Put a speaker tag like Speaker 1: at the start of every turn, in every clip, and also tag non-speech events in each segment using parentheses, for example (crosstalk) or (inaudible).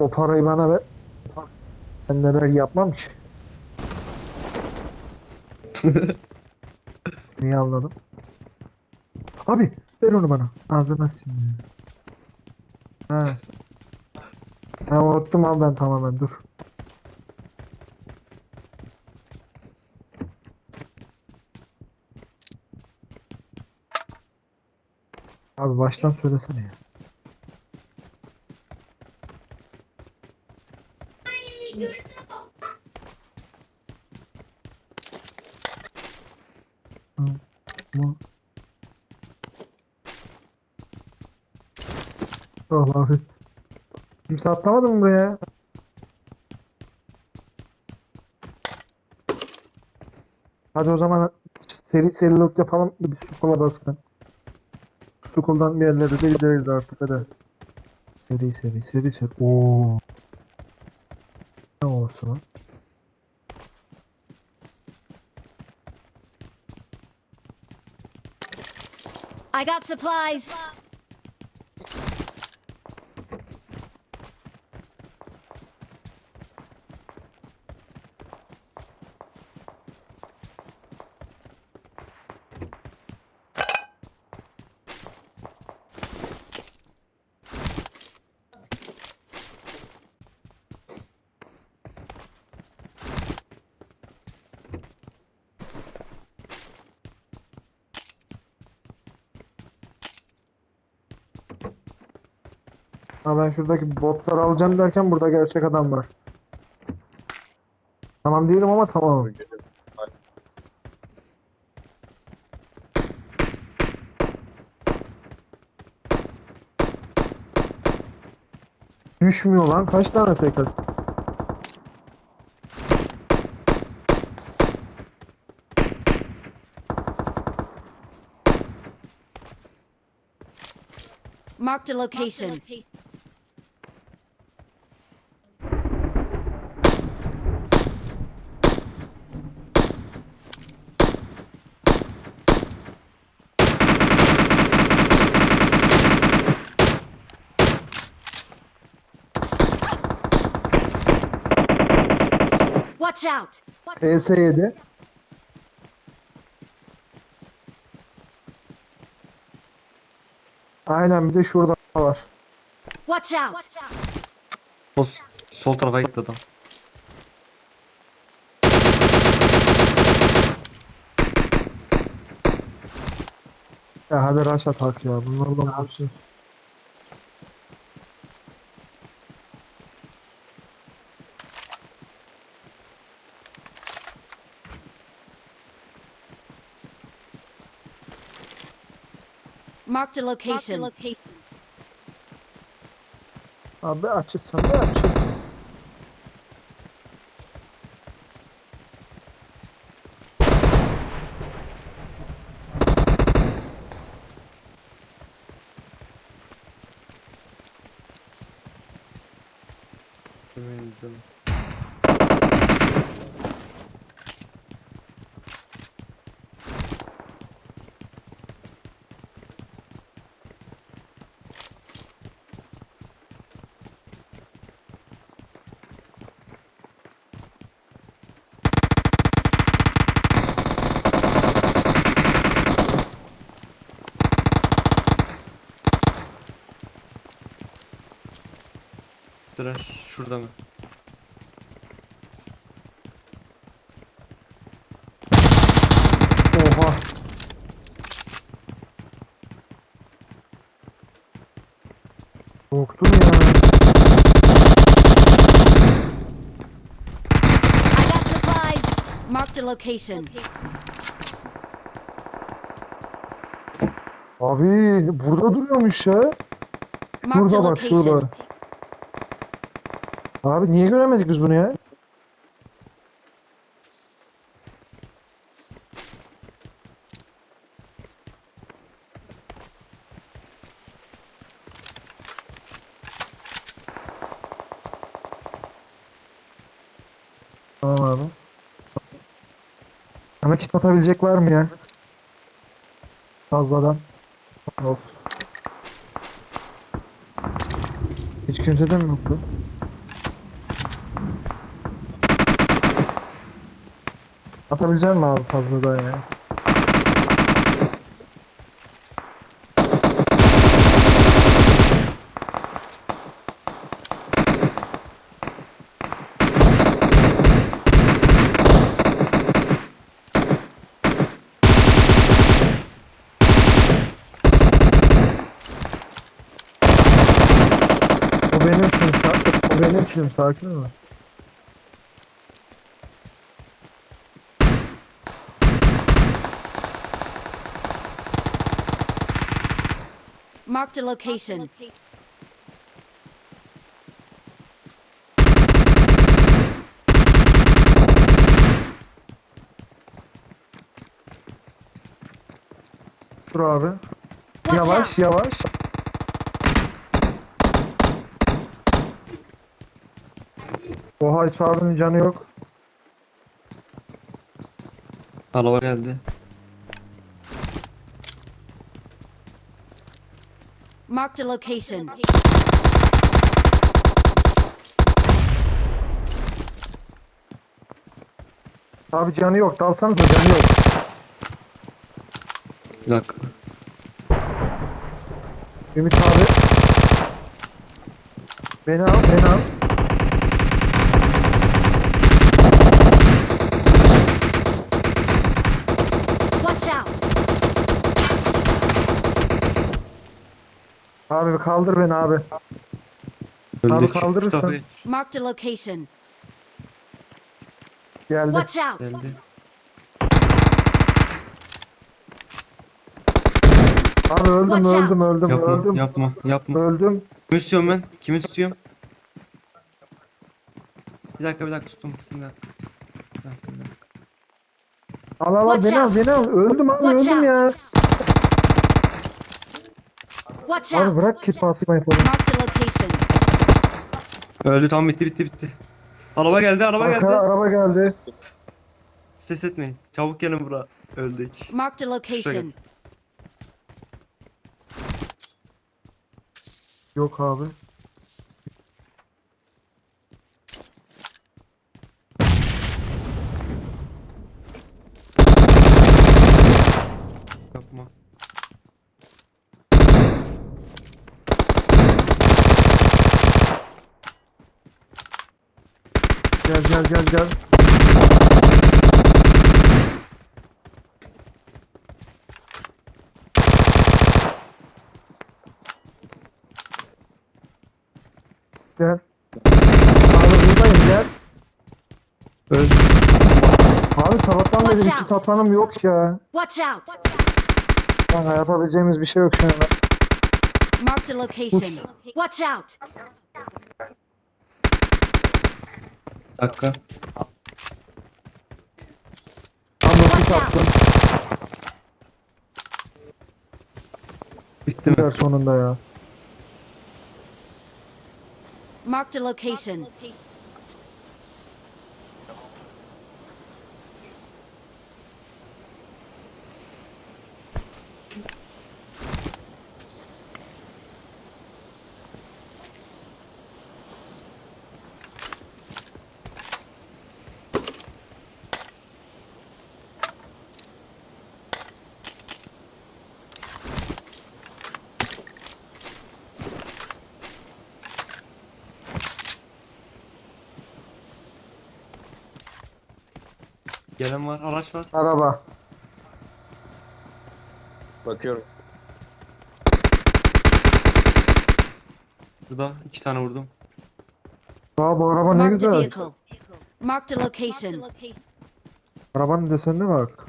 Speaker 1: O parayı bana ver. Ben neler yapmam ki. (laughs) Niye anladım? Abi ver onu bana. Ağzına silmiyor. Ha. Ha unuttum abi ben tamamen dur. Abi baştan söylesene ya. Mu- Abi. Kimse atlamadı mı buraya? Hadi o zaman seri seri loot yapalım. Bir sukula baskın. Sukuldan bir yerlere de gideriz artık hadi. Seri seri seri seri. Oo. Ne olsun?
Speaker 2: I got supplies.
Speaker 1: Ben şuradaki botları alacağım derken burada gerçek adam var. Tamam değilim ama tamam. Düşmüyor lan. Kaç tane fake at-
Speaker 2: Marked a location. Watch out!
Speaker 1: PS7. Aynen bir de şurada var.
Speaker 2: Watch out!
Speaker 3: Sol, sol tarafa gitti adam.
Speaker 1: Ya hadi rush atak ya. Bunlardan başlayalım.
Speaker 2: Marked a location.
Speaker 1: Abi açılsın da açıl.
Speaker 3: Dur şurada mı?
Speaker 1: Oha. Korktum ya.
Speaker 2: I got supplies. Marked a location.
Speaker 1: Abi burada duruyormuş ya.
Speaker 2: Marked a
Speaker 1: Şurada bak şurada. Abi niye göremedik biz bunu ya? Tamam abi. Ama kit atabilecek var mı ya? Fazladan. Of. Hiç kimse de mi yoktu? Atabilecek misin abi fazladan ya? O benim için sakin. O benim için sakin mi?
Speaker 2: Marked a location.
Speaker 1: Dur abi. Yavaş yavaş. Oha abinin canı yok.
Speaker 3: Araba geldi.
Speaker 2: Marked a location.
Speaker 1: Abi canı yok. Dalsanıza canı yok.
Speaker 3: Bir dakika.
Speaker 1: Ümit abi. Beni al, beni al.
Speaker 2: Watch out.
Speaker 1: Abi bir kaldır beni abi.
Speaker 3: Öldük.
Speaker 1: kaldırırsın.
Speaker 2: Marked a location.
Speaker 1: Geldi.
Speaker 2: Watch out.
Speaker 3: Geldi.
Speaker 1: Abi öldüm,
Speaker 2: Watch out.
Speaker 1: öldüm, öldüm,
Speaker 3: Yapma,
Speaker 1: öldüm.
Speaker 3: yapma, yapma.
Speaker 1: Öldüm.
Speaker 3: Kimi istiyorum ben? Kimi istiyorum? Bir dakika, bir dakika tuttum, tuttum. Bir dakika. Bir dakika, bir dakika.
Speaker 1: Al al al
Speaker 2: Watch
Speaker 1: beni al,
Speaker 2: out.
Speaker 1: beni al. Öldüm abi,
Speaker 2: Watch
Speaker 1: öldüm
Speaker 2: out.
Speaker 1: ya.
Speaker 2: Watch
Speaker 1: Abi
Speaker 2: out.
Speaker 1: bırak kit basmayı falan.
Speaker 2: Marked a location.
Speaker 3: Öldü, tamam bitti, bitti, bitti. Araba geldi, araba
Speaker 1: Arka
Speaker 3: geldi.
Speaker 1: araba geldi.
Speaker 3: Ses etmeyin. Çabuk gelin bura. Öldük.
Speaker 2: Marked a location.
Speaker 1: Yok abi.
Speaker 3: Yapma.
Speaker 1: Gel gel gel gel. Abi buradayım gel.
Speaker 3: Öldü.
Speaker 1: Abi sabahtan beri
Speaker 2: out.
Speaker 1: tatlanım yok ya.
Speaker 2: Watch out.
Speaker 1: Kanka yapabileceğimiz bir şey yok şu anda.
Speaker 2: Marked a location. Watch out.
Speaker 3: Dakika.
Speaker 1: Tam
Speaker 2: Watch
Speaker 1: dokuz
Speaker 2: out.
Speaker 1: attım.
Speaker 3: Bitti mi?
Speaker 1: Sonunda ya.
Speaker 2: Marked a location.
Speaker 3: Gelen var, araç var.
Speaker 1: Araba.
Speaker 4: Bakıyorum.
Speaker 3: Burada iki tane vurdum.
Speaker 1: Aa bu araba ne
Speaker 2: Marked a
Speaker 1: güzel.
Speaker 2: vehicle. Marked a location.
Speaker 1: Arabanın desenine bak.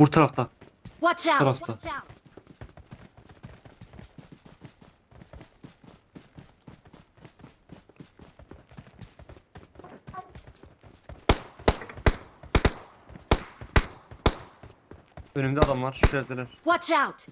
Speaker 3: Bu tarafta.
Speaker 2: Watch
Speaker 3: Şu
Speaker 2: out.
Speaker 3: tarafta. Önümde adam var. Şu.
Speaker 2: Watch out.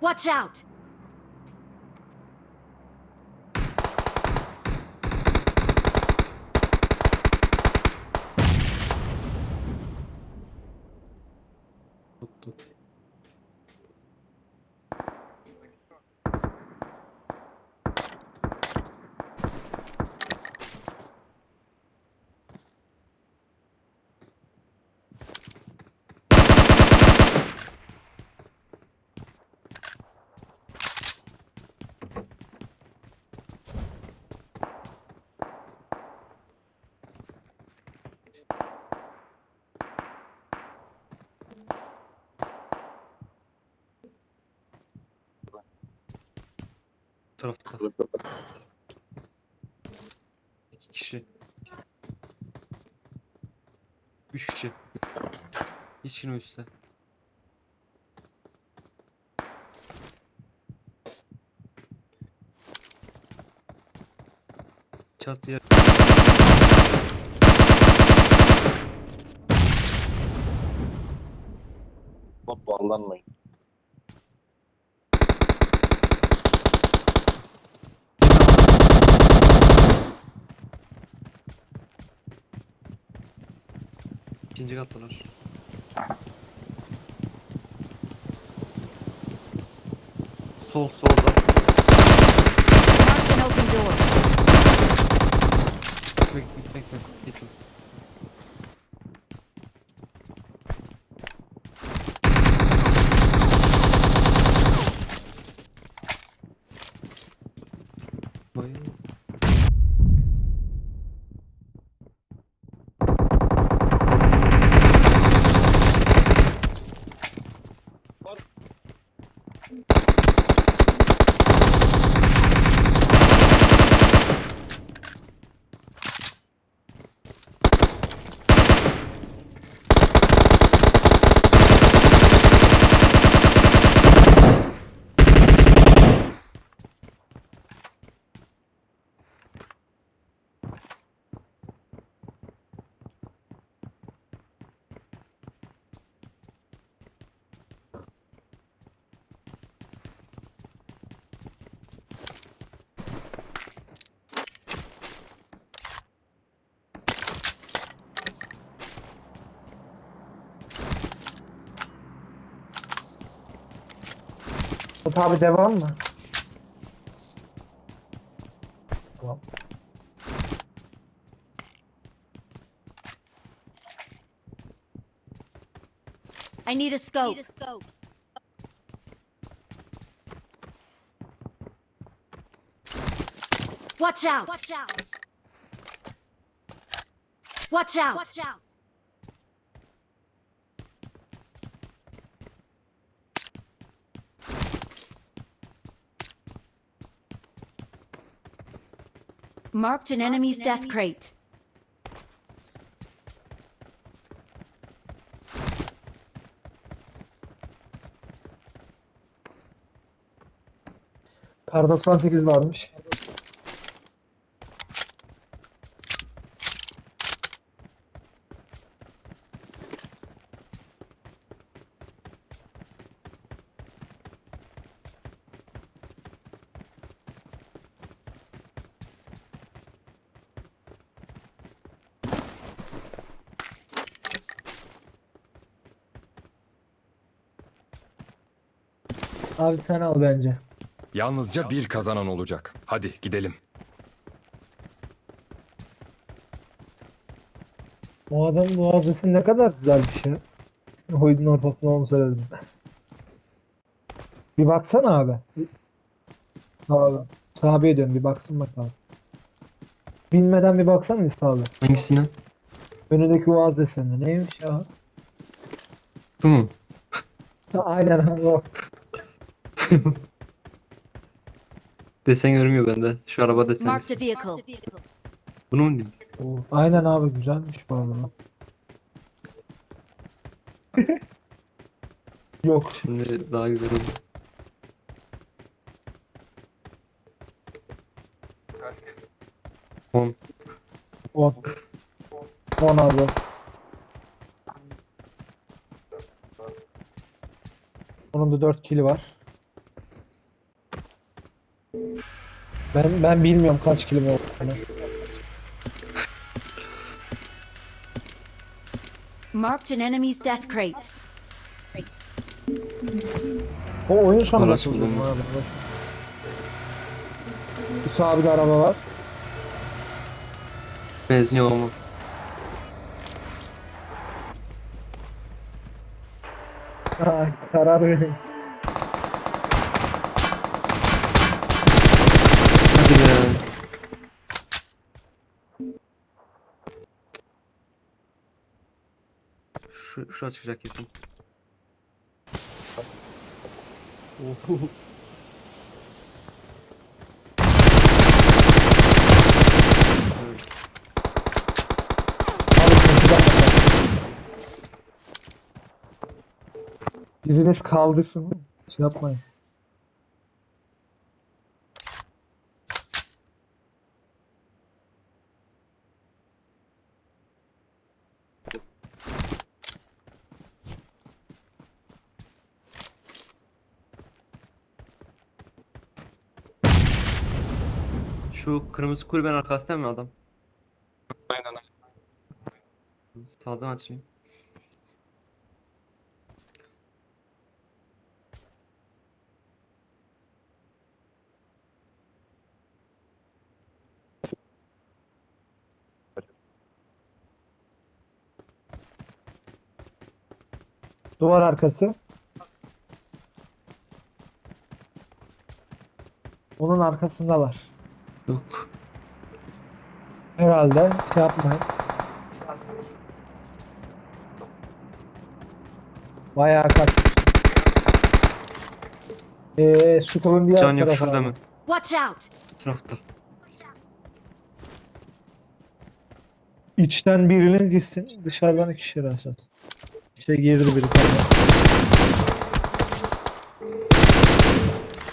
Speaker 2: Watch out!
Speaker 3: Tarafta. İki kişi. Üç kişi. Hiç yine üstte. Çat yer.
Speaker 4: Bot bağlanmayın.
Speaker 3: İkinci kattalar. Sol solda.
Speaker 2: Marked an open door.
Speaker 3: Bekle bekle bekle. Gitme.
Speaker 1: Murat abi devam mı? Tamam.
Speaker 2: I need a scope. Watch out! Watch out! Watch out! Watch out! Marked an enemy's death crate.
Speaker 1: Kar 98 varmış. Abi sen al bence.
Speaker 5: Yalnızca bir kazanan olacak. Hadi gidelim.
Speaker 1: O adam muazzesi ne kadar güzel bir şey. Hoydun ortasına onu söyledim. Bir baksana abi. Abi. Sahabeye dön bir baksın bakalım. Bilmeden bir baksana abi.
Speaker 3: Hangisine?
Speaker 1: Önündeki Oğaz deseni. Neymiş ya?
Speaker 3: Şu mu?
Speaker 1: Aynen abi o. (laughs)
Speaker 3: Desen görmüyor bende. Şu araba
Speaker 2: Marked
Speaker 3: deseni.
Speaker 2: a vehicle.
Speaker 3: Bunu mu diyorsun?
Speaker 1: o. Aynen abi güzelmiş bu arada. (laughs) Yok.
Speaker 3: Şimdi daha güzel oldu. 10.
Speaker 1: 10. 10 abi. Onun da 4 kili var. Ben ben bilmiyorum kaç kilim olduğunu.
Speaker 2: Marked an enemy's death crate.
Speaker 1: O oyun sonu
Speaker 3: Araç
Speaker 1: nasıl
Speaker 3: buldum.
Speaker 1: buldum abi? Sağ bir araba var.
Speaker 3: Benzin yok ama.
Speaker 1: Ha, karar verin.
Speaker 3: Şu, şu açacak kesin.
Speaker 1: Bakalım. Biriniz kaldırsın. Şey yapmayın.
Speaker 3: Şu kırmızı kulübenin arkasında mı adam?
Speaker 4: Aynen.
Speaker 3: Sağdan açayım.
Speaker 1: Duvar arkası. Onun arkasındalar.
Speaker 3: Yok.
Speaker 1: Herhalde şey yapmayın. Bayağı kaç. Eee Sukul'un diğer
Speaker 3: Can yok
Speaker 1: tarafı
Speaker 3: şurada mı?
Speaker 2: Watch out!
Speaker 3: Tarafta.
Speaker 1: İçten biriniz gitsin, dışarıdan iki kişi asat. İçe girdi biri.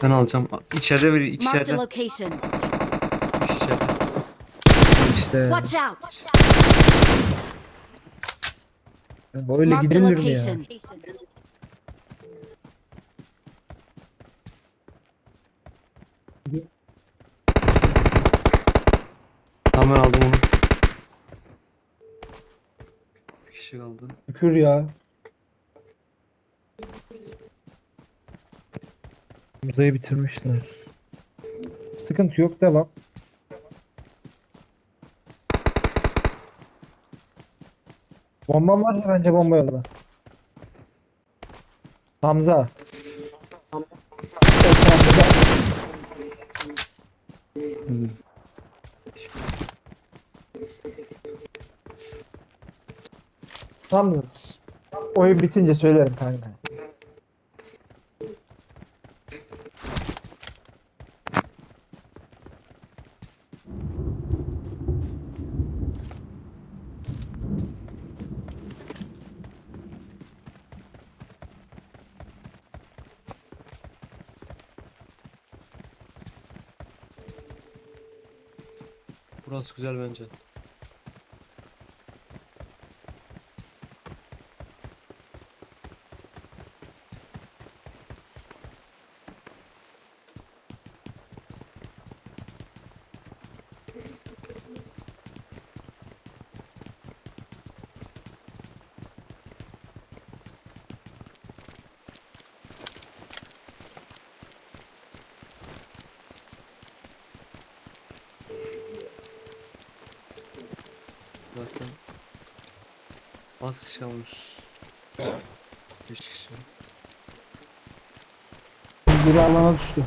Speaker 3: Ben alacağım. İçeride biri,
Speaker 2: Marked a
Speaker 3: içeride.
Speaker 2: location.
Speaker 1: İşte
Speaker 2: Watch out!
Speaker 1: böyle
Speaker 2: Marked
Speaker 1: gidilir mi ya?
Speaker 2: location.
Speaker 3: Tamam ben aldım onu. Bir kişi kaldı.
Speaker 1: Şükür ya. Müzeyi bitirmişler. Sıkıntı yok devam. Bombam var ya bence bomba yolla. Hamza. O Hamza. Hamza. Oyun bitince söylerim kanka.
Speaker 3: Güzel bence. Az kişi kalmış. 5 kişi.
Speaker 1: Biri alana düştü.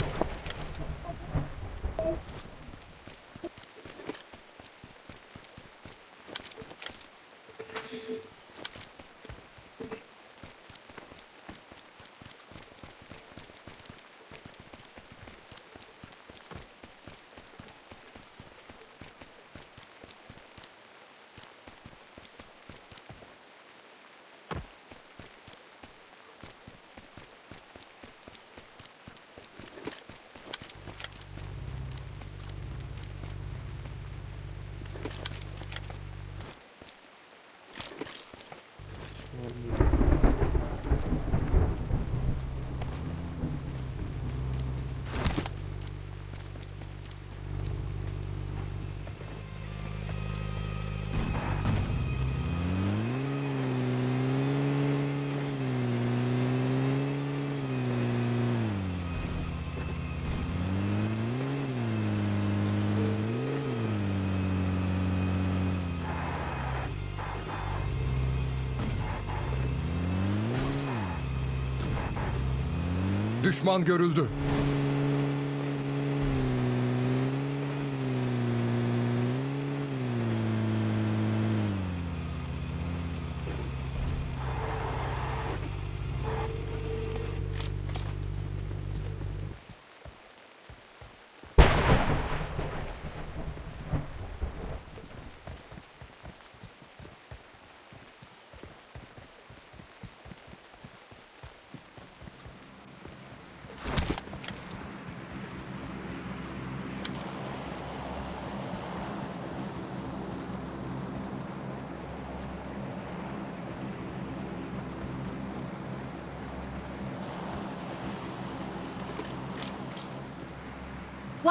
Speaker 5: Düşman görüldü.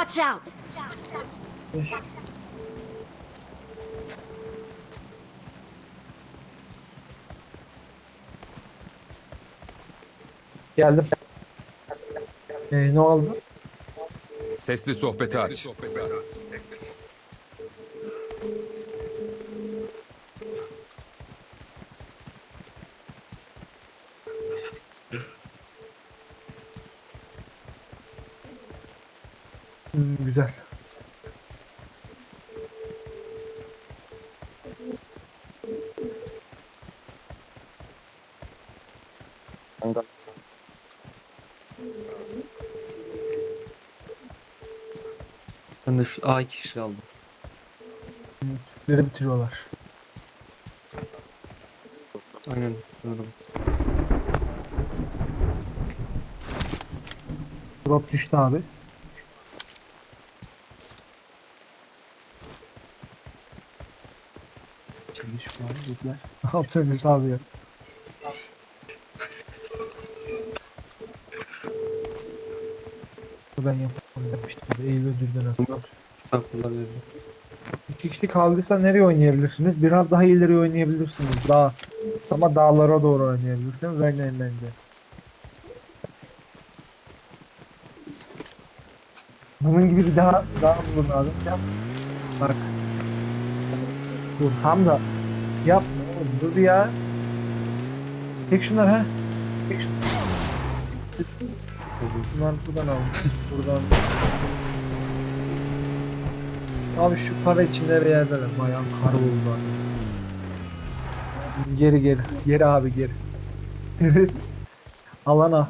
Speaker 2: Watch out!
Speaker 1: Geldim. Ee, ne oldu?
Speaker 5: Sesli sohbeti aç.
Speaker 1: Hmm,
Speaker 3: 5 A kişi aldım.
Speaker 1: Tüpleri bitiriyorlar.
Speaker 3: Aynen. Anladım.
Speaker 1: Drop düştü abi. Çeliş var, yükler. Al söylüyorsun abi ya. Eylül ödülden atıyor.
Speaker 3: Tutan kullanıyorum.
Speaker 1: İki kişi kaldıysa nereye oynayabilirsiniz? Biraz daha ileri oynayabilirsiniz. Dağ. Ama dağlara doğru oynayabilirsiniz. Oynayın bence. Bunun gibi bir daha daha bulun abi. Yap. Bak. Dur. Yapma oğlum dur ya. Çek şunları ha. Çek şunları. Bunları buradan al. Buradan. Abi şu para içinde bir yerdeler. Bayağı kar oldu. Geri geri. Geri abi geri. (laughs) Alana.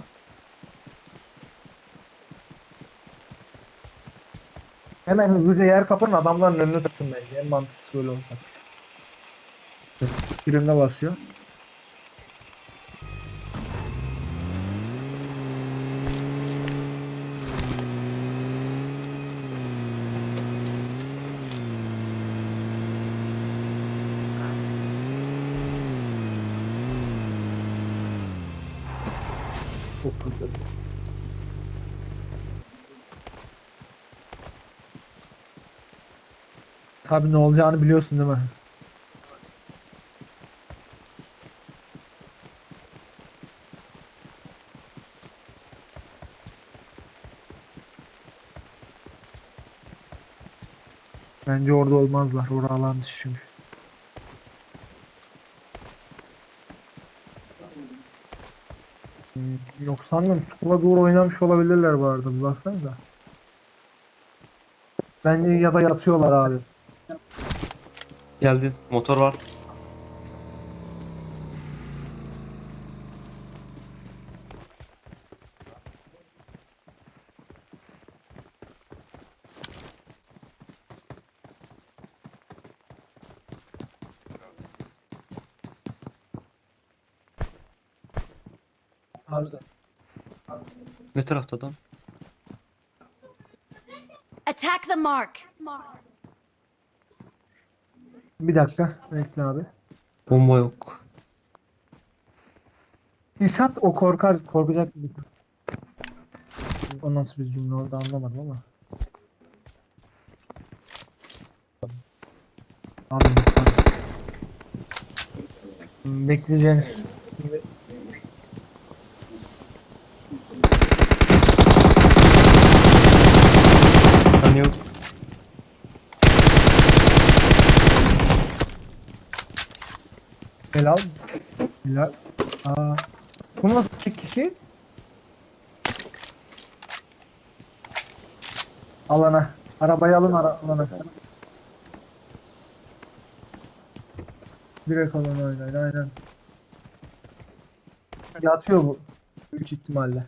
Speaker 1: Hemen hızlıca yer kapın adamların önüne tutun bence. En mantıklısı öyle olacak. Birine basıyor. Tabii ne olacağını biliyorsun değil mi? Bence orada olmazlar. Orada alan dışı çünkü. Hmm, Yok sanmıyorum. Sola doğru oynamış olabilirler bu arada. Bir baksanıza. Bence ya da yatıyorlar abi.
Speaker 3: Geldi. Motor var.
Speaker 1: Abi.
Speaker 3: Ne tarafta adam?
Speaker 2: Attack the mark!
Speaker 1: Bir dakika. Bekle abi.
Speaker 3: Bomba yok.
Speaker 1: İsat o korkar, korkacak bir O nasıl bir cümle oldu anlamadım ama. Lütfen. Bekleyeceğiniz.
Speaker 3: Hani yok.
Speaker 1: Helal. Helal. Aa. Bu nasıl bir kişi? Alana. Arabayı alın ara alana. Direkt alana oynayın aynen. Yatıyor bu. Büyük ihtimalle.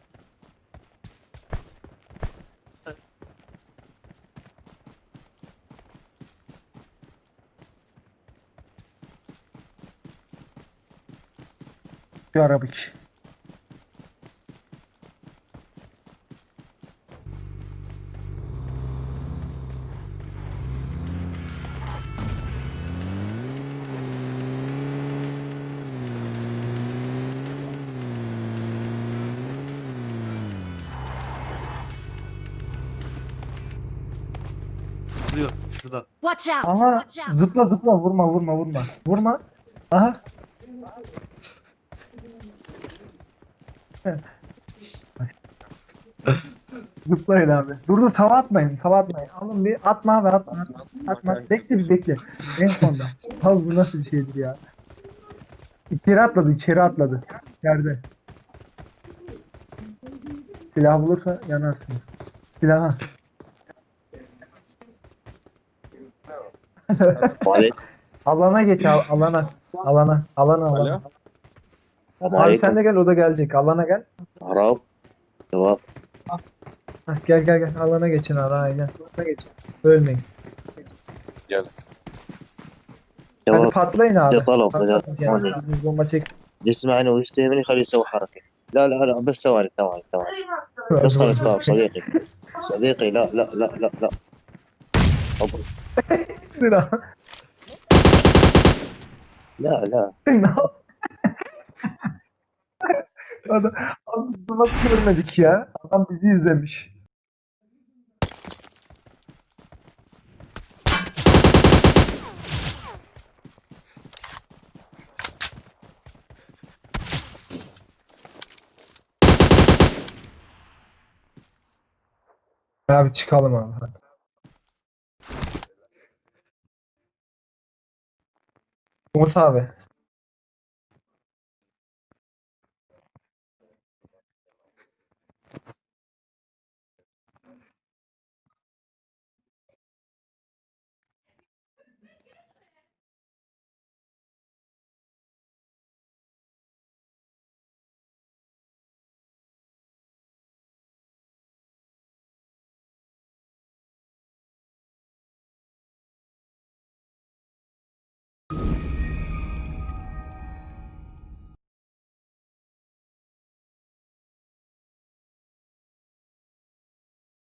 Speaker 1: Bir araba kişi.
Speaker 3: Duruyor şurada.
Speaker 2: Watch out!
Speaker 1: Aha
Speaker 2: Watch out!
Speaker 1: zıpla zıpla vurma vurma vurma. Vurma. Aha. Zıplayın abi. Dur dur tava atmayın tava atmayın. Alın bir atma ve atma. Atma. atma. Bekle bir bekle. En sonda. Abi bu nasıl bir şeydir ya. İçeri atladı içeri atladı. Yerde. Silah bulursa yanarsınız. Silaha.
Speaker 4: Aleyküm. (laughs)
Speaker 1: Alana geç al, alana. Alana. Alana alana. Abi sen de gel o da gelecek. Alana gel.
Speaker 4: Arap.
Speaker 1: Hah, gel gel gel. Alana geçin ara aynen. Alana geçin. Ölmeyin. Hadi
Speaker 4: جواب
Speaker 1: patlayın abi.
Speaker 4: طلب إذا
Speaker 1: Patlayın. Yani,
Speaker 4: ثواني
Speaker 1: biz bomba çek.
Speaker 4: يسمعني ويستهمني خليه يسوي حركة لا لا لا بس ثواني ثواني ثواني بس خلاص باب صديقي صديقي لا لا لا لا لا أبو.
Speaker 1: Sıra.
Speaker 4: لا لا
Speaker 1: Ne yap- Adam, adam nasıl görmedik ya? Adam bizi izlemiş. Abi çıkalım abi. Hadi. Umut abi.